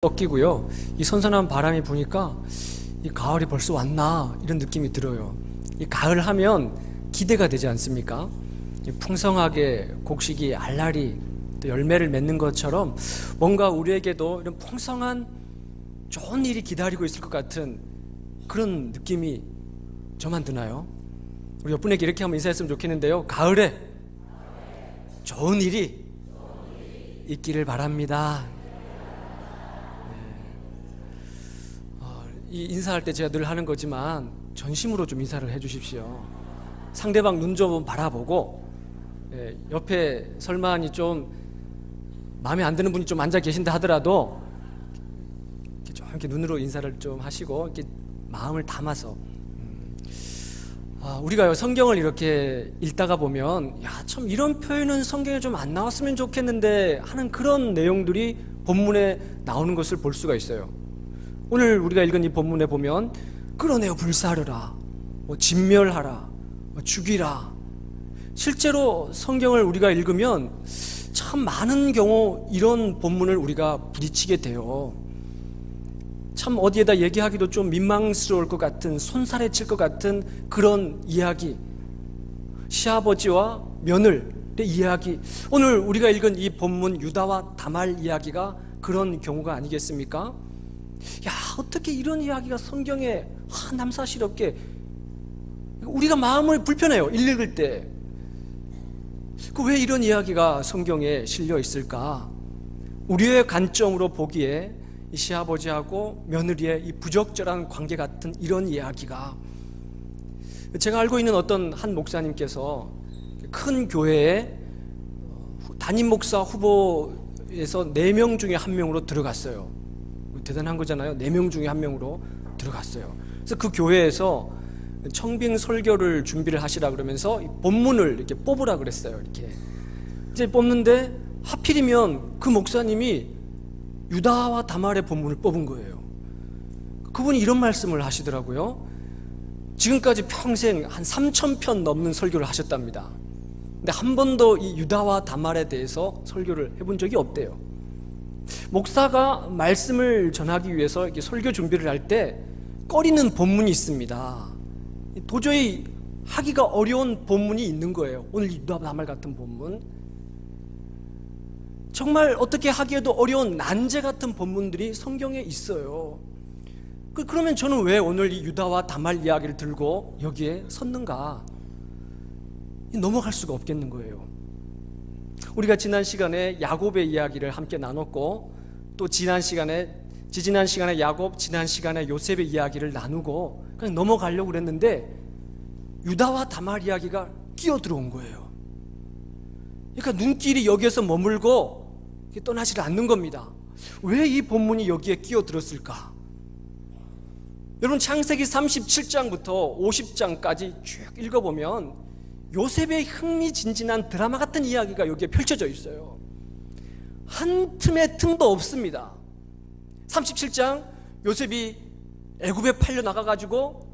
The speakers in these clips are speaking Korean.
꺾이고요. 이 선선한 바람이 부니까 이 가을이 벌써 왔나 이런 느낌이 들어요. 이 가을 하면 기대가 되지 않습니까? 이 풍성하게 곡식이 알알이 또 열매를 맺는 것처럼 뭔가 우리에게도 이런 풍성한 좋은 일이 기다리고 있을 것 같은 그런 느낌이 저만 드나요? 우리 옆 분에게 이렇게 한번 인사했으면 좋겠는데요. 가을에 좋은 일이 있기를 바랍니다. 이 인사할 때 제가 늘 하는 거지만 전심으로 좀 인사를 해 주십시오. 상대방 눈 좀 바라보고 예, 옆에 설마니 좀 마음에 안 드는 분이 좀 앉아 계신다 하더라도 이렇게 좀 이렇게 눈으로 인사를 좀 하시고 이렇게 마음을 담아서 음. 아, 우리가요 성경을 이렇게 읽다가 보면 야 참 이런 표현은 성경에 좀 안 나왔으면 좋겠는데 하는 그런 내용들이 본문에 나오는 것을 볼 수가 있어요. 오늘 우리가 읽은 이 본문에 보면 끌어내어 불사르라, 뭐 진멸하라, 뭐 죽이라. 실제로 성경을 우리가 읽으면 참 많은 경우 이런 본문을 우리가 부딪히게 돼요. 참 어디에다 얘기하기도 좀 민망스러울 것 같은 손살에 칠 것 같은 그런 이야기. 시아버지와 며느리의 이야기. 오늘 우리가 읽은 이 본문 유다와 다말 이야기가 그런 경우가 아니겠습니까? 야 어떻게 이런 이야기가 성경에 아, 남사시럽게 우리가 마음을 불편해요 읽을 때. 그 왜 이런 이야기가 성경에 실려 있을까? 우리의 관점으로 보기에 이 시아버지하고 며느리의 이 부적절한 관계 같은 이런 이야기가 제가 알고 있는 어떤 한 목사님께서 큰 교회에 담임 목사 후보에서 네 명 중에 한 명으로 들어갔어요. 대단한 거잖아요. 네 명 중에 한 명으로 들어갔어요. 그래서 그 교회에서 청빙 설교를 준비를 하시라 그러면서 본문을 이렇게 뽑으라 그랬어요. 이렇게 이제 뽑는데 하필이면 그 목사님이 유다와 다말의 본문을 뽑은 거예요. 그분이 이런 말씀을 하시더라고요. 지금까지 평생 한 3천 편 넘는 설교를 하셨답니다. 근데 한 번도 이 유다와 다말에 대해서 설교를 해본 적이 없대요. 목사가 말씀을 전하기 위해서 이렇게 설교 준비를 할 때 꺼리는 본문이 있습니다. 도저히 하기가 어려운 본문이 있는 거예요. 오늘 다말 같은 본문. 정말 어떻게 하기에도 어려운 난제 같은 본문들이 성경에 있어요. 그, 그러면 저는 왜 오늘 이 유다와 다말 이야기를 들고 여기에 섰는가? 넘어갈 수가 없겠는 거예요. 우리가 지난 시간에 야곱의 이야기를 함께 나눴고 또 지난 시간에 지지난 시간에 야곱, 지난 시간에 요셉의 이야기를 나누고 그냥 넘어가려고 그랬는데 유다와 다말 이야기가 끼어 들어온 거예요. 그러니까 눈길이 여기에서 머물고 떠나질 않는 겁니다. 왜 이 본문이 여기에 끼어 들었을까? 여러분 창세기 37장부터 50장까지 쭉 읽어보면 요셉의 흥미진진한 드라마 같은 이야기가 여기에 펼쳐져 있어요. 한 틈의 틈도 없습니다. 37장 요셉이 애굽에 팔려 나가 가지고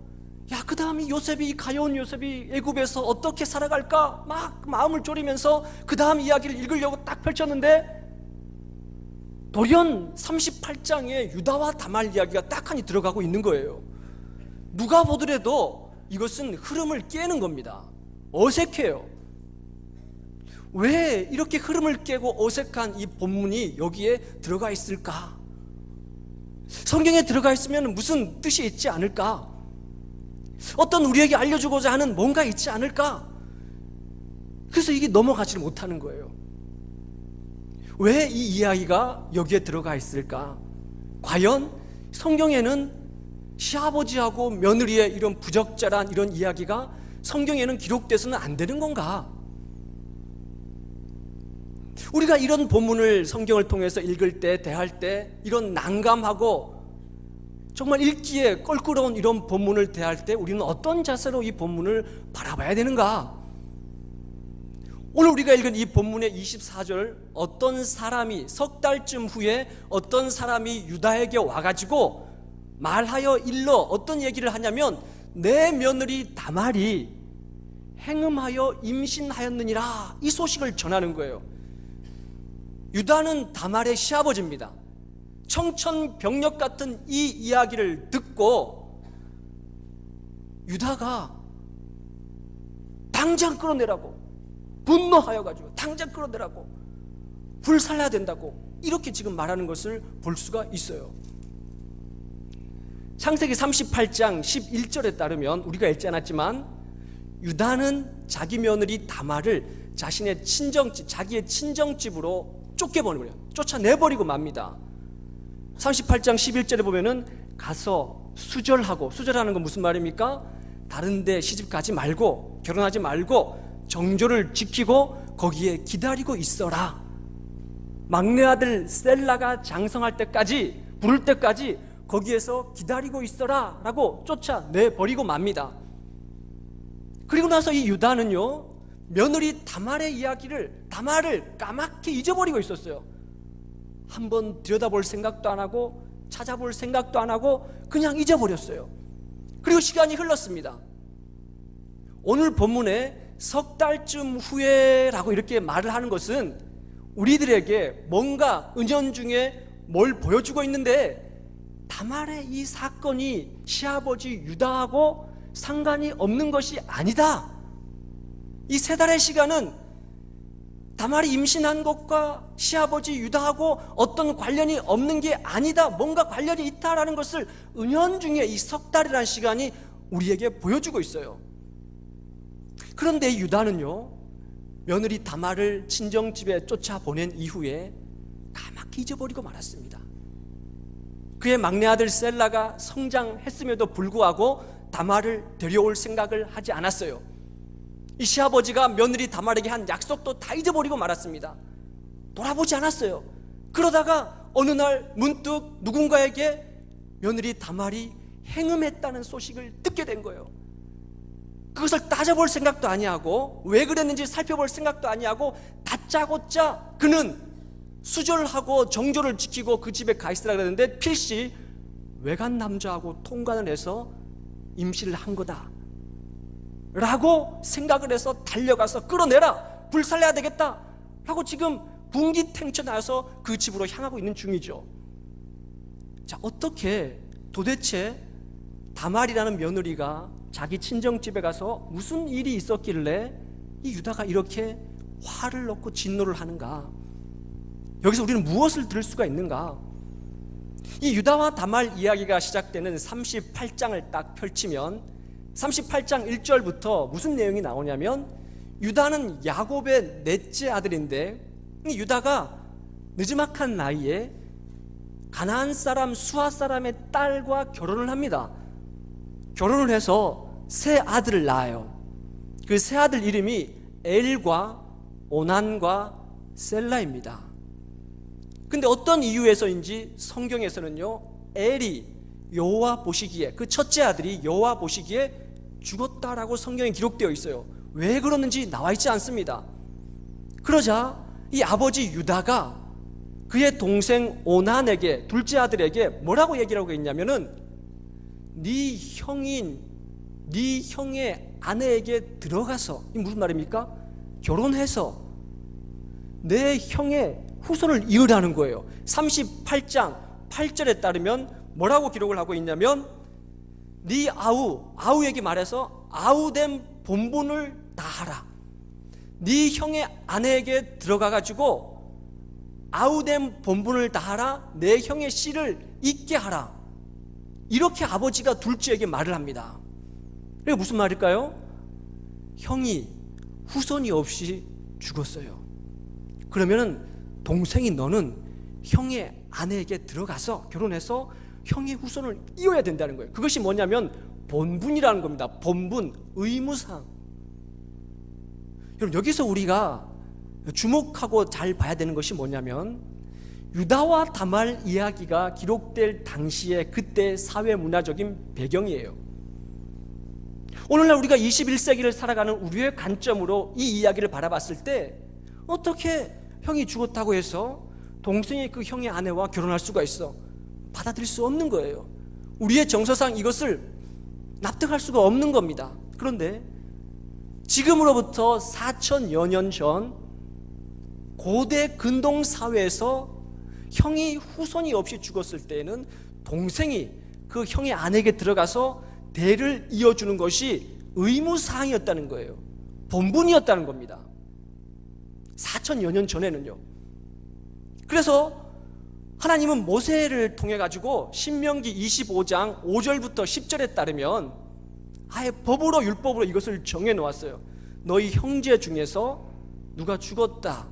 야, 그 다음에 요셉이 가여운 요셉이 애굽에서 어떻게 살아갈까 막 마음을 졸이면서 그 다음 이야기를 읽으려고 딱 펼쳤는데 돌연 38장에 유다와 다말 이야기가 딱하니 들어가고 있는 거예요. 누가 보더라도 이것은 흐름을 깨는 겁니다. 어색해요. 왜 이렇게 흐름을 깨고 어색한 이 본문이 여기에 들어가 있을까? 성경에 들어가 있으면 무슨 뜻이 있지 않을까? 어떤 우리에게 알려주고자 하는 뭔가 있지 않을까? 그래서 이게 넘어가지를 못하는 거예요. 왜 이 이야기가 여기에 들어가 있을까? 과연 성경에는 시아버지하고 며느리의 이런 부적절한 이런 이야기가 성경에는 기록돼서는 안 되는 건가? 우리가 이런 본문을 성경을 통해서 읽을 때, 대할 때, 이런 난감하고 정말 읽기에 껄끄러운 이런 본문을 대할 때 우리는 어떤 자세로 이 본문을 바라봐야 되는가? 오늘 우리가 읽은 이 본문의 24절 어떤 사람이 석 달쯤 후에 어떤 사람이 유다에게 와가지고 말하여 일러 어떤 얘기를 하냐면 내 며느리 다말이 행음하여 임신하였느니라 이 소식을 전하는 거예요. 유다는 다말의 시아버지입니다. 청천벽력 같은 이 이야기를 듣고 유다가 당장 끌어내라고 분노하여 가지고 당장 끌어내라고 불살라야 된다고 이렇게 지금 말하는 것을 볼 수가 있어요. 창세기 38장 11절에 따르면 우리가 읽지 않았지만 유다는 자기 며느리 다말을 자신의 친정집, 자기의 친정집으로 쫓겨버려요. 쫓아내버리고 맙니다. 38장 11절에 보면은 가서 수절하고 수절하는 건 무슨 말입니까? 다른데 시집 가지 말고 결혼하지 말고 정조를 지키고 거기에 기다리고 있어라. 막내 아들 셀라가 장성할 때까지 부를 때까지 거기에서 기다리고 있어라 라고 쫓아내 버리고 맙니다. 그리고 나서 이 유다는요 며느리 다말의 이야기를 다말을 까맣게 잊어버리고 있었어요. 한번 들여다볼 생각도 안 하고 찾아볼 생각도 안 하고 그냥 잊어버렸어요. 그리고 시간이 흘렀습니다. 오늘 본문에 석 달쯤 후에 라고 이렇게 말을 하는 것은 우리들에게 뭔가 은연 중에 뭘 보여주고 있는데 다말의 이 사건이 시아버지 유다하고 상관이 없는 것이 아니다. 이 세 달의 시간은 다말이 임신한 것과 시아버지 유다하고 어떤 관련이 없는 게 아니다. 뭔가 관련이 있다라는 것을 은연중에 이 석 달이라는 시간이 우리에게 보여주고 있어요. 그런데 유다는요, 며느리 다말을 친정집에 쫓아보낸 이후에 까맣게 잊어버리고 말았습니다. 그의 막내 아들 셀라가 성장했음에도 불구하고 다말을 데려올 생각을 하지 않았어요. 이 시아버지가 며느리 다말에게 한 약속도 다 잊어버리고 말았습니다. 돌아보지 않았어요. 그러다가 어느 날 문득 누군가에게 며느리 다말이 행음했다는 소식을 듣게 된 거예요. 그것을 따져볼 생각도 아니하고 왜 그랬는지 살펴볼 생각도 아니하고 다짜고짜 그는 수절하고 정조를 지키고 그 집에 가 있으라 그랬는데 필시 외간 남자하고 통관을 해서 임신을 한 거다. 라고 생각을 해서 달려가서 끌어내라. 불살려야 되겠다. 라고 지금 분기탱천하여서 그 집으로 향하고 있는 중이죠. 자, 어떻게 도대체 다말이라는 며느리가 자기 친정집에 가서 무슨 일이 있었길래 이 유다가 이렇게 화를 넣고 진노를 하는가? 여기서 우리는 무엇을 들을 수가 있는가? 이 유다와 다말 이야기가 시작되는 38장을 딱 펼치면 38장 1절부터 무슨 내용이 나오냐면 유다는 야곱의 넷째 아들인데 이 유다가 늦지막한 나이에 가나안 사람 수아 사람의 딸과 결혼을 합니다. 결혼을 해서 세 아들을 낳아요. 그 세 아들 이름이 엘과 오난과 셀라입니다. 근데 어떤 이유에서인지 성경에서는요 엘이 여호와 보시기에 그 첫째 아들이 여호와 보시기에 죽었다라고 성경에 기록되어 있어요. 왜 그러는지 나와 있지 않습니다. 그러자 이 아버지 유다가 그의 동생 오난에게 둘째 아들에게 뭐라고 얘기를 하고 있냐면은 네 형인 네 형의 아내에게 들어가서 이 무슨 말입니까? 결혼해서 내 형의 후손을 이으라는 거예요. 38장 8절에 따르면 뭐라고 기록을 하고 있냐면 네 아우 아우에게 말해서 아우된 본분을 다하라. 네 형의 아내에게 들어가 가지고 아우된 본분을 다하라. 내 형의 씨를 잊게 하라. 이렇게 아버지가 둘째에게 말을 합니다. 이게 무슨 말일까요? 형이 후손이 없이 죽었어요. 그러면은 동생이 너는 형의 아내에게 들어가서 결혼해서 형의 후손을 이어야 된다는 거예요. 그것이 뭐냐면 본분이라는 겁니다. 본분, 의무상. 여러분 여기서 우리가 주목하고 잘 봐야 되는 것이 뭐냐면 유다와 다말 이야기가 기록될 당시에 그때 사회 문화적인 배경이에요. 오늘날 우리가 21세기를 살아가는 우리의 관점으로 이 이야기를 바라봤을 때 어떻게 형이 죽었다고 해서 동생이 그 형의 아내와 결혼할 수가 있어? 받아들일 수 없는 거예요. 우리의 정서상 이것을 납득할 수가 없는 겁니다. 그런데 지금으로부터 4천여 년 전 고대 근동 사회에서 형이 후손이 없이 죽었을 때에는 동생이 그 형의 아내에게 들어가서 대를 이어주는 것이 의무사항이었다는 거예요. 본분이었다는 겁니다. 4천여 년 전에는요. 그래서 하나님은 모세를 통해 가지고 신명기 25장 5절부터 10절에 따르면 아예 법으로 율법으로 이것을 정해 놓았어요. 너희 형제 중에서 누가 죽었다.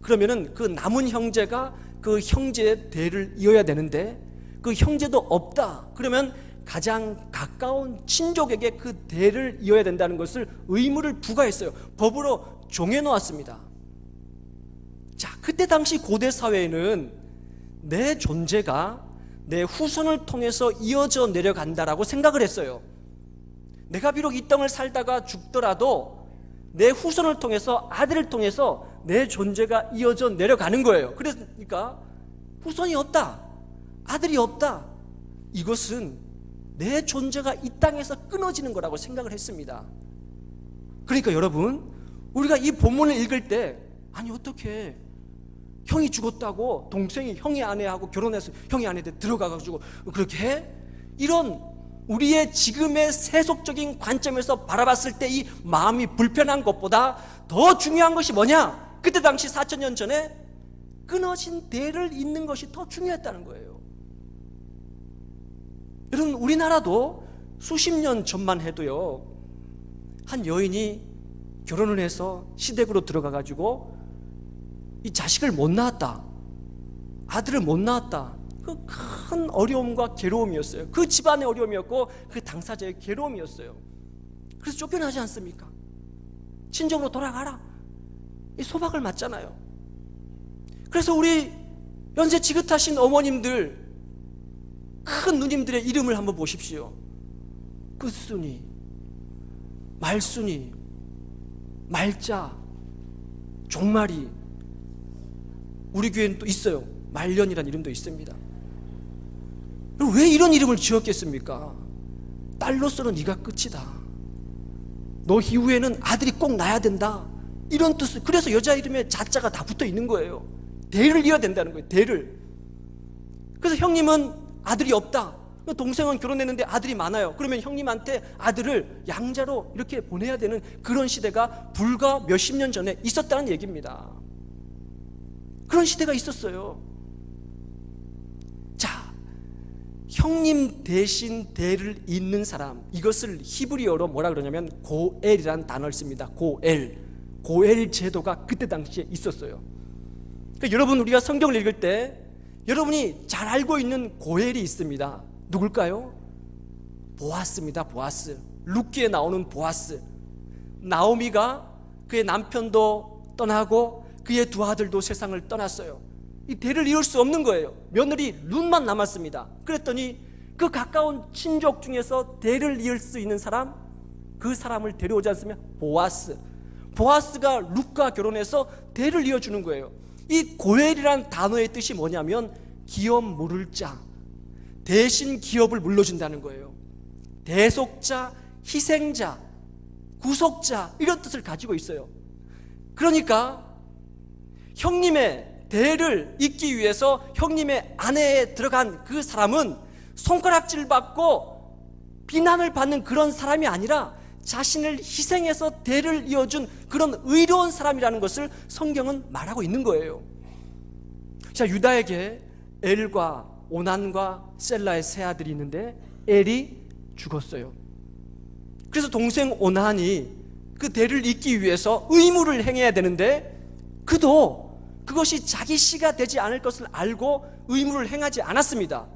그러면은 그 남은 형제가 그 형제의 대를 이어야 되는데 그 형제도 없다. 그러면 가장 가까운 친족에게 그 대를 이어야 된다는 것을 의무를 부과했어요. 법으로 정해 놓았습니다. 자, 그때 당시 고대 사회에는 내 존재가 내 후손을 통해서 이어져 내려간다라고 생각을 했어요. 내가 비록 이 땅을 살다가 죽더라도 내 후손을 통해서 아들을 통해서 내 존재가 이어져 내려가는 거예요. 그러니까 후손이 없다. 아들이 없다. 이것은 내 존재가 이 땅에서 끊어지는 거라고 생각을 했습니다. 그러니까 여러분, 우리가 이 본문을 읽을 때 아니 어떻게 형이 죽었다고 동생이 형의 아내하고 결혼해서 형의 아내한테 들어가 가지고 그렇게 해? 이런 우리의 지금의 세속적인 관점에서 바라봤을 때 이 마음이 불편한 것보다 더 중요한 것이 뭐냐? 그때 당시 4천 년 전에 끊어진 대를 잇는 것이 더 중요했다는 거예요. 여러분 우리나라도 수십 년 전만 해도요 한 여인이 결혼을 해서 시댁으로 들어가 가지고 이 자식을 못 낳았다. 아들을 못 낳았다. 그 큰 어려움과 괴로움이었어요. 그 집안의 어려움이었고 그 당사자의 괴로움이었어요. 그래서 쫓겨나지 않습니까? 친정으로 돌아가라. 이 소박을 맞잖아요. 그래서 우리 연세 지긋하신 어머님들 큰 누님들의 이름을 한번 보십시오. 끝순이, 말순이, 말자, 종말이. 우리 교회는 또 있어요. 말년이라는 이름도 있습니다. 왜 이런 이름을 지었겠습니까? 딸로서는 네가 끝이다. 너 이후에는 아들이 꼭 낳아야 된다. 이런 뜻을 그래서 여자 이름에 자자가 다 붙어 있는 거예요. 대를 이어야 된다는 거예요. 대를. 그래서 형님은 아들이 없다. 동생은 결혼했는데 아들이 많아요. 그러면 형님한테 아들을 양자로 이렇게 보내야 되는 그런 시대가 불과 몇십 년 전에 있었다는 얘기입니다. 그런 시대가 있었어요. 자, 형님 대신 대를 잇는 사람 이것을 히브리어로 뭐라 그러냐면 고엘이라는 단어를 씁니다. 고엘. 고엘 제도가 그때 당시에 있었어요. 그러니까 여러분 우리가 성경을 읽을 때 여러분이 잘 알고 있는 고엘이 있습니다. 누굴까요? 보아스입니다. 보아스. 룻기에 나오는 보아스. 나오미가 그의 남편도 떠나고 그의 두 아들도 세상을 떠났어요. 이 대를 이을 수 없는 거예요. 며느리 룻만 남았습니다. 그랬더니 그 가까운 친족 중에서 대를 이을 수 있는 사람 그 사람을 데려오지 않으면 보아스. 보아스가 룻과 결혼해서 대를 이어 주는 거예요. 이 고엘이란 단어의 뜻이 뭐냐면 기업 물을 자 대신 기업을 물러준다는 거예요. 대속자, 희생자, 구속자 이런 뜻을 가지고 있어요. 그러니까 형님의 대를 잇기 위해서 형님의 아내에 들어간 그 사람은 손가락질 받고 비난을 받는 그런 사람이 아니라 자신을 희생해서 대를 이어준 그런 의로운 사람이라는 것을 성경은 말하고 있는 거예요. 자, 유다에게 엘과 오난과 셀라의 세 아들이 있는데 엘이 죽었어요. 그래서 동생 오난이 그 대를 잇기 위해서 의무를 행해야 되는데 그도 그것이 자기 씨가 되지 않을 것을 알고 의무를 행하지 않았습니다.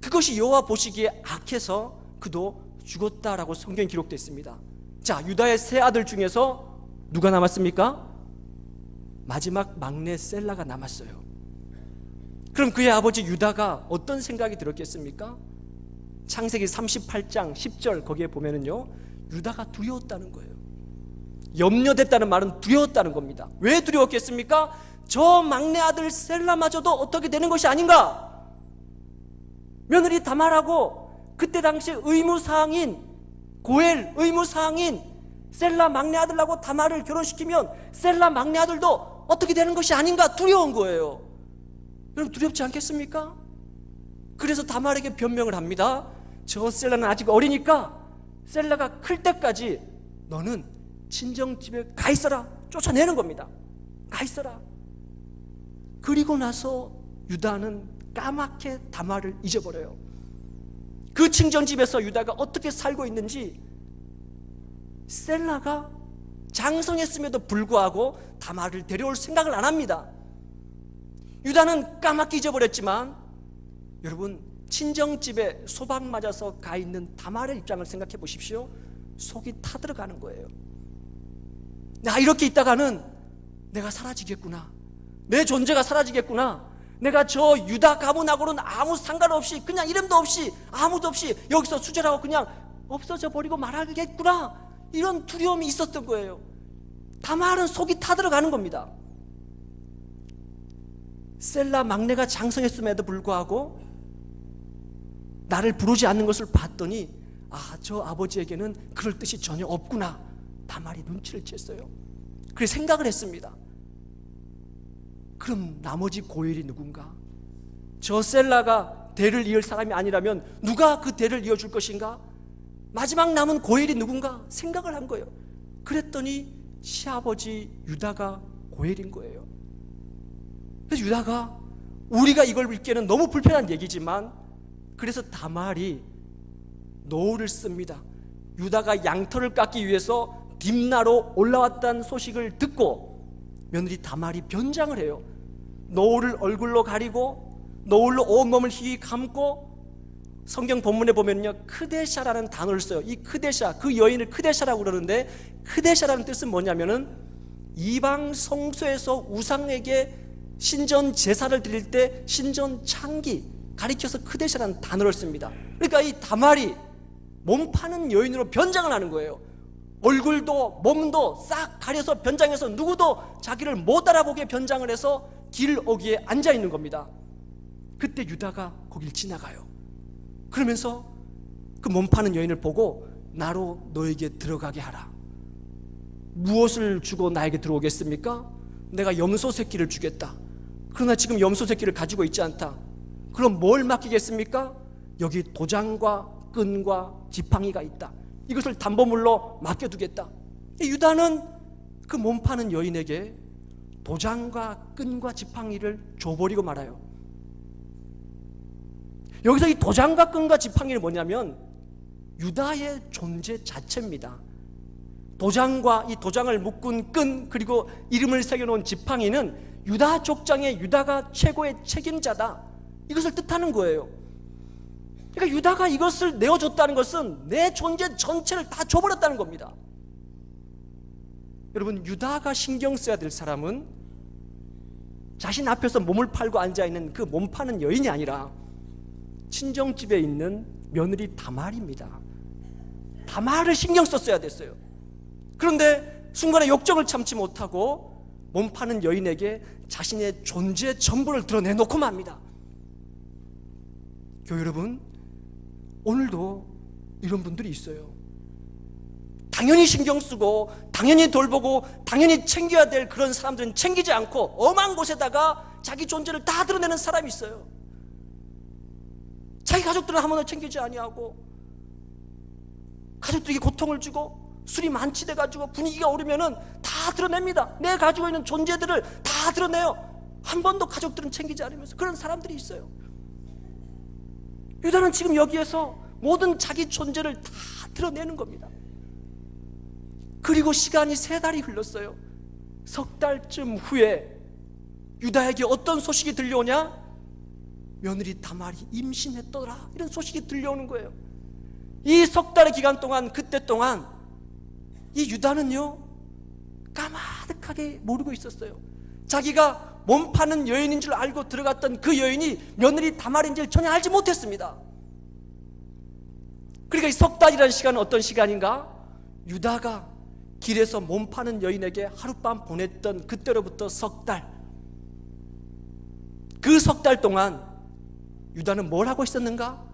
그것이 여호와 보시기에 악해서 그도 죽었다라고 성경 기록되어 있습니다. 자, 유다의 세 아들 중에서 누가 남았습니까? 마지막 막내 셀라가 남았어요. 그럼 그의 아버지 유다가 어떤 생각이 들었겠습니까? 창세기 38장 10절 거기에 보면은요. 유다가 두려웠다는 거예요. 염려됐다는 말은 두려웠다는 겁니다. 왜 두려웠겠습니까? 저 막내 아들 셀라마저도 어떻게 되는 것이 아닌가? 며느리 다말하고 그때 당시 의무사항인 고엘 의무사항인 셀라 막내 아들하고 다말을 결혼시키면 셀라 막내 아들도 어떻게 되는 것이 아닌가 두려운 거예요. 여러분 두렵지 않겠습니까? 그래서 다말에게 변명을 합니다. 저 셀라는 아직 어리니까 셀라가 클 때까지 너는 친정집에 가 있어라. 쫓아내는 겁니다. 가 있어라. 그리고 나서 유다는 까맣게 다말을 잊어버려요. 그 친정집에서 유다가 어떻게 살고 있는지 셀라가 장성했음에도 불구하고 다말을 데려올 생각을 안 합니다. 유다는 까맣게 잊어버렸지만 여러분 친정집에 소박 맞아서 가 있는 다말의 입장을 생각해 보십시오. 속이 타들어가는 거예요. 나 이렇게 있다가는 내가 사라지겠구나. 내 존재가 사라지겠구나. 내가 저 유다 가문하고는 아무 상관없이 그냥 이름도 없이 아무도 없이 여기서 수절하고 그냥 없어져 버리고 말하겠구나. 이런 두려움이 있었던 거예요. 다말은 속이 타들어가는 겁니다. 셀라 막내가 장성했음에도 불구하고 나를 부르지 않는 것을 봤더니 아, 저 아버지에게는 그럴 뜻이 전혀 없구나. 다말이 눈치를 챘어요. 그래 생각을 했습니다. 그럼 나머지 고일이 누군가? 저 셀라가 대를 이을 사람이 아니라면 누가 그 대를 이어줄 것인가? 마지막 남은 고일이 누군가 생각을 한 거예요. 그랬더니 시아버지 유다가 고일인 거예요. 그래서 유다가 우리가 이걸 읽기에는 너무 불편한 얘기지만 그래서 다말이 노를 씁니다. 유다가 양털을 깎기 위해서 딥나로 올라왔다는 소식을 듣고 며느리 다말이 변장을 해요. 노을을 얼굴로 가리고 노을로 온몸을 휘 감고 성경 본문에 보면요 크데샤라는 단어를 써요. 이 크데샤 그 여인을 크데샤라고 그러는데 크데샤라는 뜻은 뭐냐면은 이방 성소에서 우상에게 신전 제사를 드릴 때 신전 창기 가리켜서 크데샤라는 단어를 씁니다. 그러니까 이 다말이 몸 파는 여인으로 변장을 하는 거예요. 얼굴도 몸도 싹 가려서 변장해서 누구도 자기를 못 알아보게 변장을 해서 길 어귀에 앉아 있는 겁니다. 그때 유다가 거길 지나가요. 그러면서 그 몸 파는 여인을 보고 나로 너에게 들어가게 하라. 무엇을 주고 나에게 들어오겠습니까? 내가 염소 새끼를 주겠다. 그러나 지금 염소 새끼를 가지고 있지 않다. 그럼 뭘 맡기겠습니까? 여기 도장과 끈과 지팡이가 있다. 이것을 담보물로 맡겨두겠다. 유다는 그 몸 파는 여인에게 도장과 끈과 지팡이를 줘버리고 말아요. 여기서 이 도장과 끈과 지팡이는 뭐냐면 유다의 존재 자체입니다. 도장과 이 도장을 묶은 끈 그리고 이름을 새겨놓은 지팡이는 유다 족장의 유다가 최고의 책임자다. 이것을 뜻하는 거예요. 그러니까 유다가 이것을 내어줬다는 것은 내 존재 전체를 다 줘버렸다는 겁니다. 여러분 유다가 신경 써야 될 사람은 자신 앞에서 몸을 팔고 앉아 있는 그 몸 파는 여인이 아니라 친정집에 있는 며느리 다말입니다. 다말을 신경 썼어야 됐어요. 그런데 순간에 욕정을 참지 못하고 몸 파는 여인에게 자신의 존재 전부를 드러내놓고 맙니다. 교회 여러분, 오늘도 이런 분들이 있어요. 당연히 신경 쓰고, 당연히 돌보고, 당연히 챙겨야 될 그런 사람들은 챙기지 않고, 엄한 곳에다가 자기 존재를 다 드러내는 사람이 있어요. 자기 가족들은 한 번도 챙기지 아니하고, 가족들에게 고통을 주고, 술이 만취돼 가지고 분위기가 오르면은 다 드러냅니다. 내 가지고 있는 존재들을 다 드러내요. 한 번도 가족들은 챙기지 않으면서 그런 사람들이 있어요. 유다는 지금 여기에서 모든 자기 존재를 다 드러내는 겁니다. 그리고 시간이 세 달이 흘렀어요. 석 달쯤 후에 유다에게 어떤 소식이 들려오냐? 며느리 다말이 임신했더라. 이런 소식이 들려오는 거예요. 이 석 달의 기간 동안, 그때 동안 이 유다는요, 까마득하게 모르고 있었어요. 자기가 몸 파는 여인인 줄 알고 들어갔던 그 여인이 며느리 다말인지를 전혀 알지 못했습니다. 그러니까 이 석 달이라는 시간은 어떤 시간인가? 유다가 길에서 몸 파는 여인에게 하룻밤 보냈던 그때로부터 석 달. 그 석 달 동안 유다는 뭘 하고 있었는가?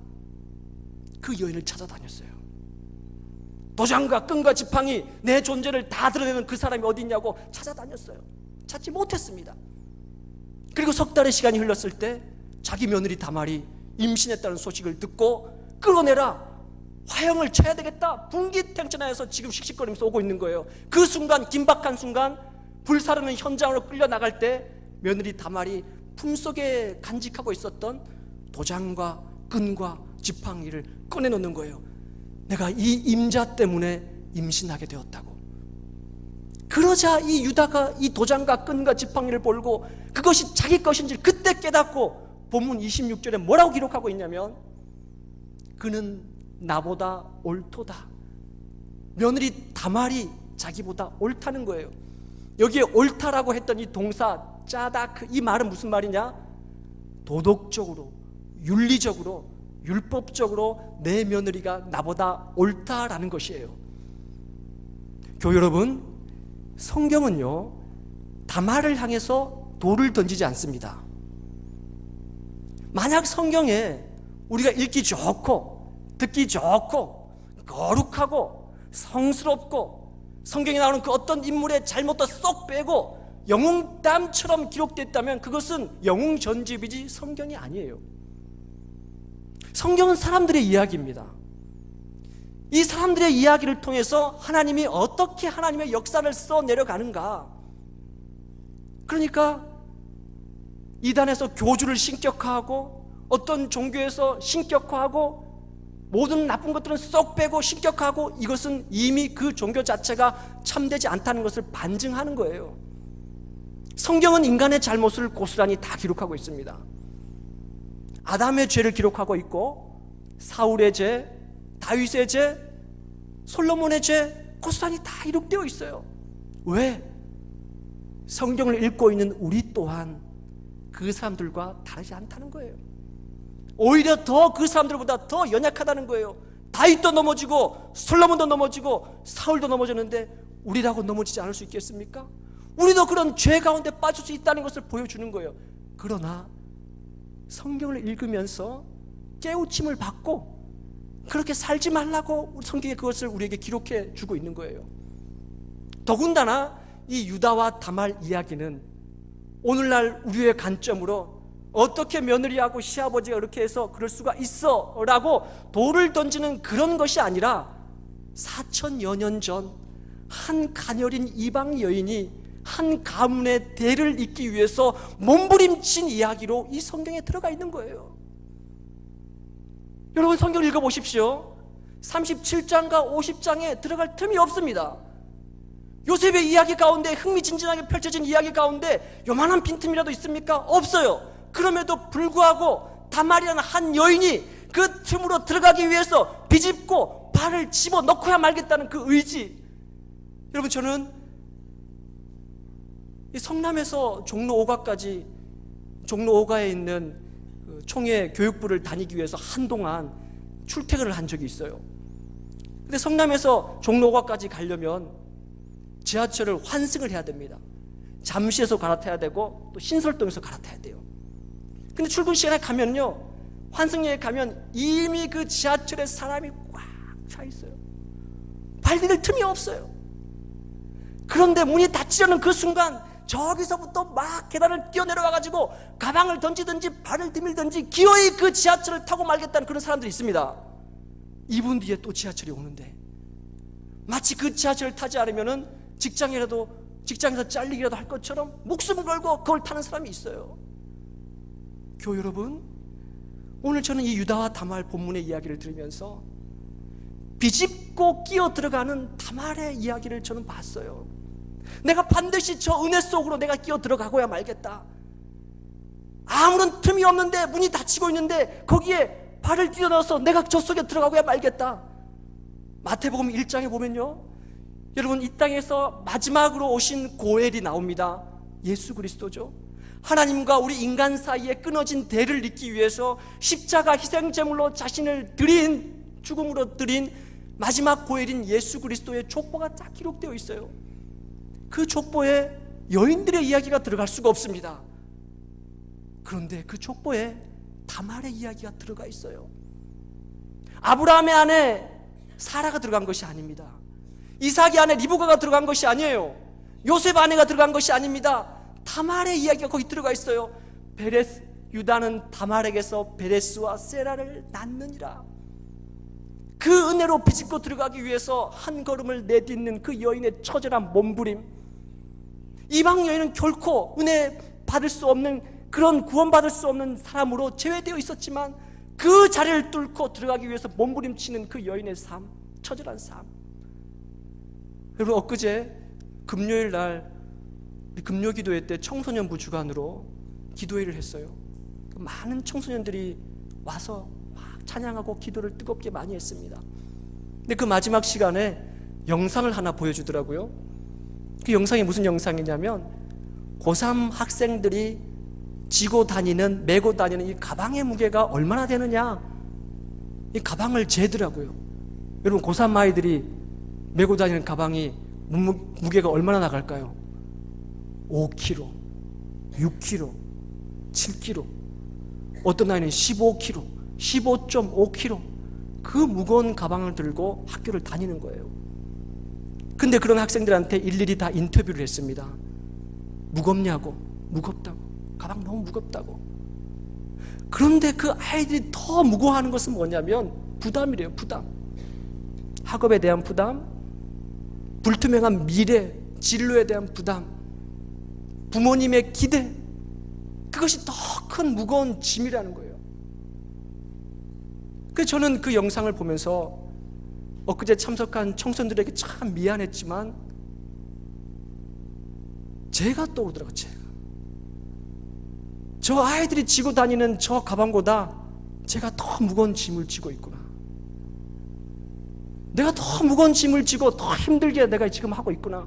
그 여인을 찾아다녔어요. 도장과 끈과 지팡이 내 존재를 다 드러내는 그 사람이 어디 있냐고 찾아다녔어요. 찾지 못했습니다. 그리고 석 달의 시간이 흘렀을 때 자기 며느리 다말이 임신했다는 소식을 듣고 끌어내라. 화형을 쳐야 되겠다. 분기탱천하여서 지금 씩씩거리면서 오고 있는 거예요. 그 순간 긴박한 순간 불사르는 현장으로 끌려 나갈 때 며느리 다말이 품속에 간직하고 있었던 도장과 끈과 지팡이를 꺼내놓는 거예요. 내가 이 임자 때문에 임신하게 되었다고 그러자 이 유다가 이 도장과 끈과 지팡이를 볼고 그것이 자기 것인지 그때 깨닫고 본문 26절에 뭐라고 기록하고 있냐면 그는 나보다 옳도다. 며느리 다말이 자기보다 옳다는 거예요. 여기에 옳다라고 했던 이 동사 짜다 그이 말은 무슨 말이냐? 도덕적으로, 윤리적으로, 율법적으로 내 며느리가 나보다 옳다라는 것이에요. 교회 여러분, 성경은요, 다말을 향해서 돌을 던지지 않습니다. 만약 성경에 우리가 읽기 좋고, 듣기 좋고, 거룩하고, 성스럽고, 성경에 나오는 그 어떤 인물의 잘못도 쏙 빼고, 영웅담처럼 기록됐다면 그것은 영웅 전집이지 성경이 아니에요. 성경은 사람들의 이야기입니다. 이 사람들의 이야기를 통해서 하나님이 어떻게 하나님의 역사를 써 내려가는가. 그러니까 이단에서 교주를 신격화하고 어떤 종교에서 신격화하고 모든 나쁜 것들은 쏙 빼고 신격화하고 이것은 이미 그 종교 자체가 참되지 않다는 것을 반증하는 거예요. 성경은 인간의 잘못을 고스란히 다 기록하고 있습니다. 아담의 죄를 기록하고 있고 사울의 죄, 다윗의 죄, 솔로몬의 죄 고스란히 다 기록되어 있어요. 왜? 성경을 읽고 있는 우리 또한 그 사람들과 다르지 않다는 거예요. 오히려 더 그 사람들보다 더 연약하다는 거예요. 다윗도 넘어지고 솔로몬도 넘어지고 사울도 넘어졌는데 우리라고 넘어지지 않을 수 있겠습니까? 우리도 그런 죄 가운데 빠질 수 있다는 것을 보여주는 거예요. 그러나 성경을 읽으면서 깨우침을 받고 그렇게 살지 말라고 성경에 그것을 우리에게 기록해 주고 있는 거예요. 더군다나 이 유다와 다말 이야기는 오늘날 우리의 관점으로 어떻게 며느리하고 시아버지가 이렇게 해서 그럴 수가 있어 라고 돌을 던지는 그런 것이 아니라 4천여 년 전 한 가녀린 이방 여인이 한 가문의 대를 잇기 위해서 몸부림친 이야기로 이 성경에 들어가 있는 거예요. 여러분 성경 읽어보십시오. 37장과 50장에 들어갈 틈이 없습니다. 요셉의 이야기 가운데 흥미진진하게 펼쳐진 이야기 가운데 요만한 빈틈이라도 있습니까? 없어요. 그럼에도 불구하고 다말이라는 한 여인이 그 틈으로 들어가기 위해서 비집고 발을 집어 넣고야 말겠다는 그 의지. 여러분 저는 이 성남에서 종로 5가까지 종로 5가에 있는 그 총회 교육부를 다니기 위해서 한동안 출퇴근을 한 적이 있어요. 근데 성남에서 종로 5가까지 가려면 지하철을 환승을 해야 됩니다. 잠시에서 갈아타야 되고 또 신설동에서 갈아타야 돼요. 근데 출근 시간에 가면요. 환승역에 가면 이미 그 지하철에 사람이 꽉 차 있어요. 발 디딜 틈이 없어요. 그런데 문이 닫히려는 그 순간 저기서부터 막 계단을 뛰어내려와 가지고 가방을 던지든지 발을 디밀든지 기어이 그 지하철을 타고 말겠다는 그런 사람들이 있습니다. 2분 뒤에 또 지하철이 오는데 마치 그 지하철을 타지 않으면은 직장이라도 직장에서 잘리기라도 할 것처럼 목숨 걸고 그걸 타는 사람이 있어요. 교회 여러분, 오늘 저는 이 유다와 다말 본문의 이야기를 들으면서 비집고 끼어 들어가는 다말의 이야기를 저는 봤어요. 내가 반드시 저 은혜 속으로 내가 끼어 들어가고야 말겠다. 아무런 틈이 없는데 문이 닫히고 있는데 거기에 발을 뛰어넣어서 내가 저 속에 들어가고야 말겠다. 마태복음 1장에 보면요. 여러분 이 땅에서 마지막으로 오신 고엘이 나옵니다. 예수 그리스도죠. 하나님과 우리 인간 사이에 끊어진 대를 잇기 위해서 십자가 희생제물로 자신을 드린 죽음으로 드린 마지막 고엘인 예수 그리스도의 족보가 쫙 기록되어 있어요. 그 족보에 여인들의 이야기가 들어갈 수가 없습니다. 그런데 그 족보에 다말의 이야기가 들어가 있어요. 아브라함의 아내 사라가 들어간 것이 아닙니다. 이삭의 아내 리브가가 들어간 것이 아니에요. 요셉 아내가 들어간 것이 아닙니다. 다말의 이야기가 거기 들어가 있어요. 베레스 유다는 다말에게서 베레스와 세라를 낳느니라. 그 은혜로 비집고 들어가기 위해서 한 걸음을 내딛는 그 여인의 처절한 몸부림. 이방 여인은 결코 은혜 받을 수 없는 그런 구원받을 수 없는 사람으로 제외되어 있었지만 그 자리를 뚫고 들어가기 위해서 몸부림치는 그 여인의 삶, 처절한 삶. 여러분 엊그제 금요일 날 금요 기도회 때 청소년부 주관으로 기도회를 했어요. 많은 청소년들이 와서 막 찬양하고 기도를 뜨겁게 많이 했습니다. 근데 그 마지막 시간에 영상을 하나 보여주더라고요. 그 영상이 무슨 영상이냐면 고3 학생들이 지고 다니는 메고 다니는 이 가방의 무게가 얼마나 되느냐 이 가방을 재더라고요. 여러분 고3 아이들이 메고 다니는 가방이 무, 무게가 얼마나 나갈까요? 5kg, 6kg, 7kg, 어떤 아이는 15kg, 15.5kg 그 무거운 가방을 들고 학교를 다니는 거예요. 근데 그런 학생들한테 일일이 다 인터뷰를 했습니다. 무겁냐고, 무겁다고, 가방 너무 무겁다고. 그런데 그 아이들이 더 무거워하는 것은 뭐냐면 부담이래요, 부담. 학업에 대한 부담, 불투명한 미래, 진로에 대한 부담, 부모님의 기대, 그것이 더 큰 무거운 짐이라는 거예요. 그래서 저는 그 영상을 보면서 엊그제 참석한 청소년들에게 참 미안했지만 제가 떠오르더라고요, 제가. 저 아이들이 지고 다니는 저 가방보다 제가 더 무거운 짐을 지고 있구나. 내가 더 무거운 짐을 지고 더 힘들게 내가 지금 하고 있구나.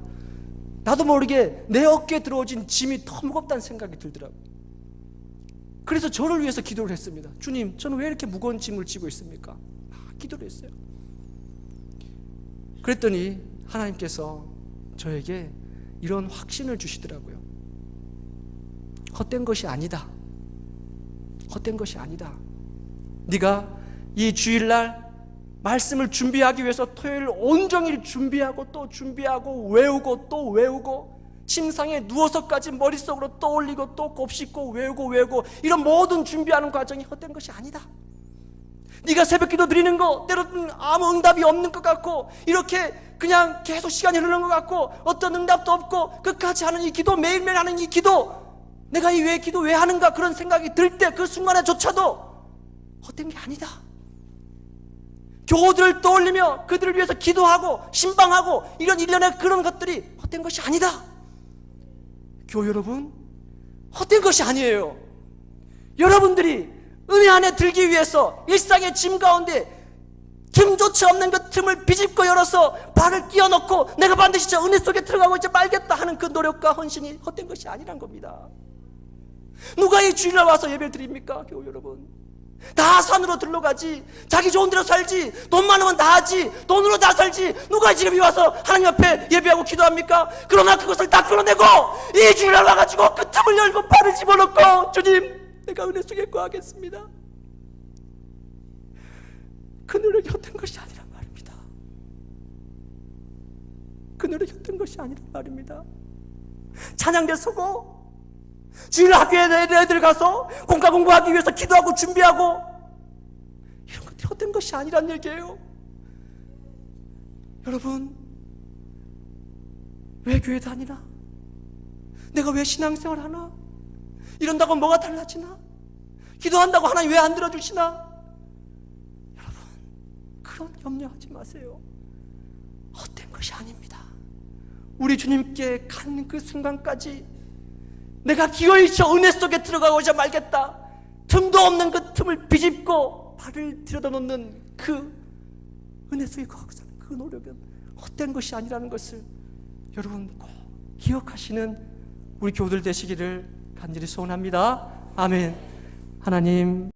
나도 모르게 내 어깨에 들어오진 짐이 더 무겁다는 생각이 들더라고요. 그래서 저를 위해서 기도를 했습니다. 주님, 저는 왜 이렇게 무거운 짐을 지고 있습니까? 막 기도를 했어요. 그랬더니 하나님께서 저에게 이런 확신을 주시더라고요. 헛된 것이 아니다. 헛된 것이 아니다. 네가 이 주일날 말씀을 준비하기 위해서 토요일 온종일 준비하고 또 준비하고 외우고 또 외우고 침상에 누워서까지 머릿속으로 떠올리고 또 곱씹고 외우고 외우고 이런 모든 준비하는 과정이 헛된 것이 아니다. 네가 새벽 기도 드리는 거 때로는 아무 응답이 없는 것 같고 이렇게 그냥 계속 시간이 흐르는 것 같고 어떤 응답도 없고 끝까지 하는 이 기도 매일매일 하는 이 기도 내가 이 왜 기도 왜 하는가 그런 생각이 들 때 그 순간에조차도 헛된 게 아니다. 교우들을 떠올리며 그들을 위해서 기도하고 신방하고 이런 일련의 그런 것들이 헛된 것이 아니다. 교우 여러분, 헛된 것이 아니에요. 여러분들이 은혜 안에 들기 위해서 일상의 짐 가운데 틈조차 없는 그 틈을 비집고 열어서 발을 끼워 넣고 내가 반드시 저 은혜 속에 들어가고 이제 말겠다 하는 그 노력과 헌신이 헛된 것이 아니란 겁니다. 누가 이 주일날 와서 예배를 드립니까? 교우 여러분. 다 산으로 들러가지. 자기 좋은 대로 살지. 돈 많으면 다 하지. 돈으로 다 살지. 누가 이 집에 와서 하나님 앞에 예배하고 기도합니까? 그러나 그것을 다 끌어내고 이 주일날 와가지고 그 틈을 열고 발을 집어넣고 주님 내가 은혜 속에 거하겠습니다. 그 노력이 헛된 것이 아니란 말입니다. 그 노력이 헛된 것이 아니란 말입니다. 찬양대 서고 주일 학교에 애들 가서 공과 공부하기 위해서 기도하고 준비하고 이런 것들이 헛된 것이 아니란 얘기예요. 여러분 왜 교회 다니나? 내가 왜 신앙생활 하나? 이런다고 뭐가 달라지나? 기도한다고 하나님 왜 안 들어주시나? 여러분 그런 염려하지 마세요. 헛된 것이 아닙니다. 우리 주님께 간 그 순간까지 내가 기어이 저 은혜 속에 들어가고자 말겠다. 틈도 없는 그 틈을 비집고 발을 들여다 놓는 그 은혜 속에 거하고자 하는 그 노력은 헛된 것이 아니라는 것을 여러분 꼭 기억하시는 우리 교우들 되시기를 간절히 소원합니다. 아멘. 하나님